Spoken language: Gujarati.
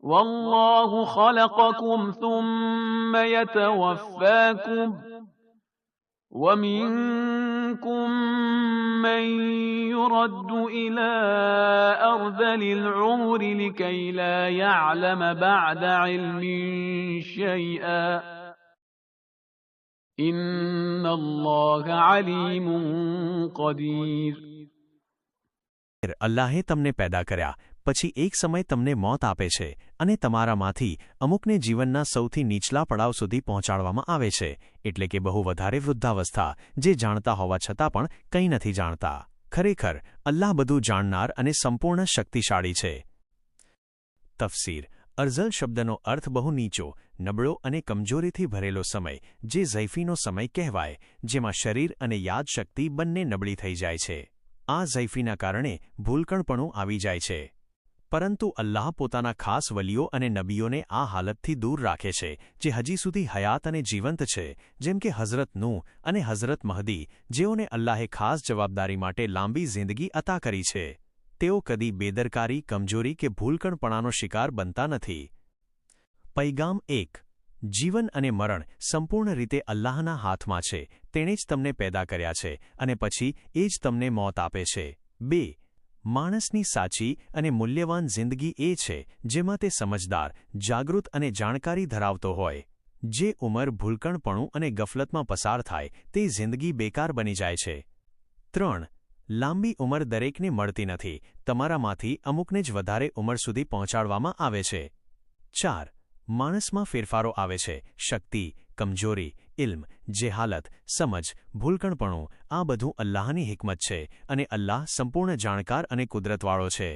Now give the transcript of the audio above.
والله خلقكم ثم يتوفاكم ومنكم من يرد إلى أرذل العمر لكي لا يعلم بعد علم شيئا إن الله عليم قدير અલ્લાહે તમને પેદા કર્યા પછી એક સમય તમને મોત આપે છે અને તમારામાંથી અમુકને જીવનના સૌથી નીચલા પડાવ સુધી પહોંચાડવામાં આવે છે, એટલે કે બહુ વધારે વૃદ્ધાવસ્થા, જે જાણતા હોવા છતાં પણ કંઈ નથી જાણતા. ખરેખર, અલ્લાહ બધું જાણનાર અને સંપૂર્ણ શક્તિશાળી છે. તફસીર. અર્ઝલ શબ્દનો અર્થ બહુ નીચો, નબળો અને કમજોરીથી ભરેલો સમય, જે ઝૈફીનો સમય કહેવાય, જેમાં શરીર અને યાદશક્તિ બંને નબળી થઈ જાય છે. આ ઝૈફીના કારણે ભૂલકણપણું આવી જાય છે. પરંતુ અલ્લાહ પોતાના ખાસ વલીઓ અને નબીઓને આ હાલતથી દૂર રાખે છે, જે હજી સુધી હયાત અને જીવંત છે, જેમ કે હઝરત નૂ અને હઝરત મહદી, જેઓને અલ્લાહે ખાસ જવાબદારી માટે લાંબી જિંદગી અતા કરી છે. તેઓ કદી બેદરકારી, કમજોરી કે ભૂલકણપણાનો શિકાર બનતા નથી. પૈગામ એક, જીવન અને મરણ સંપૂર્ણ રીતે અલ્લાહના હાથમાં છે, તેણે જ તમને પેદા કર્યા છે અને પછી એ જ તમને મોત આપે છે. બે માણસની સાચી અને મૂલ્યવાન જિંદગી એ છે જેમાં તે સમજદાર, જાગૃત અને જાણકારી ધરાવતો હોય. જે ઉંમર ભૂલકણપણું અને ગફલતમાં પસાર થાય, તે જિંદગી બેકાર બની જાય છે. ત્રણ, લાંબી ઉંમર દરેકને મળતી નથી, તમારામાંથી અમુકને જ વધારે ઉંમર સુધી પહોંચાડવામાં આવે છે. ચાર, માણસમાં ફેરફારો આવે છે, શક્તિ કમજોરી, ઇલ્મ, જેહાલત, સમજ ભૂલકણપણું આ બધું અલ્લાહની હિકમત છે અને અલ્લાહ સંપૂર્ણ જાણકાર અને કુદરતવાળો છે.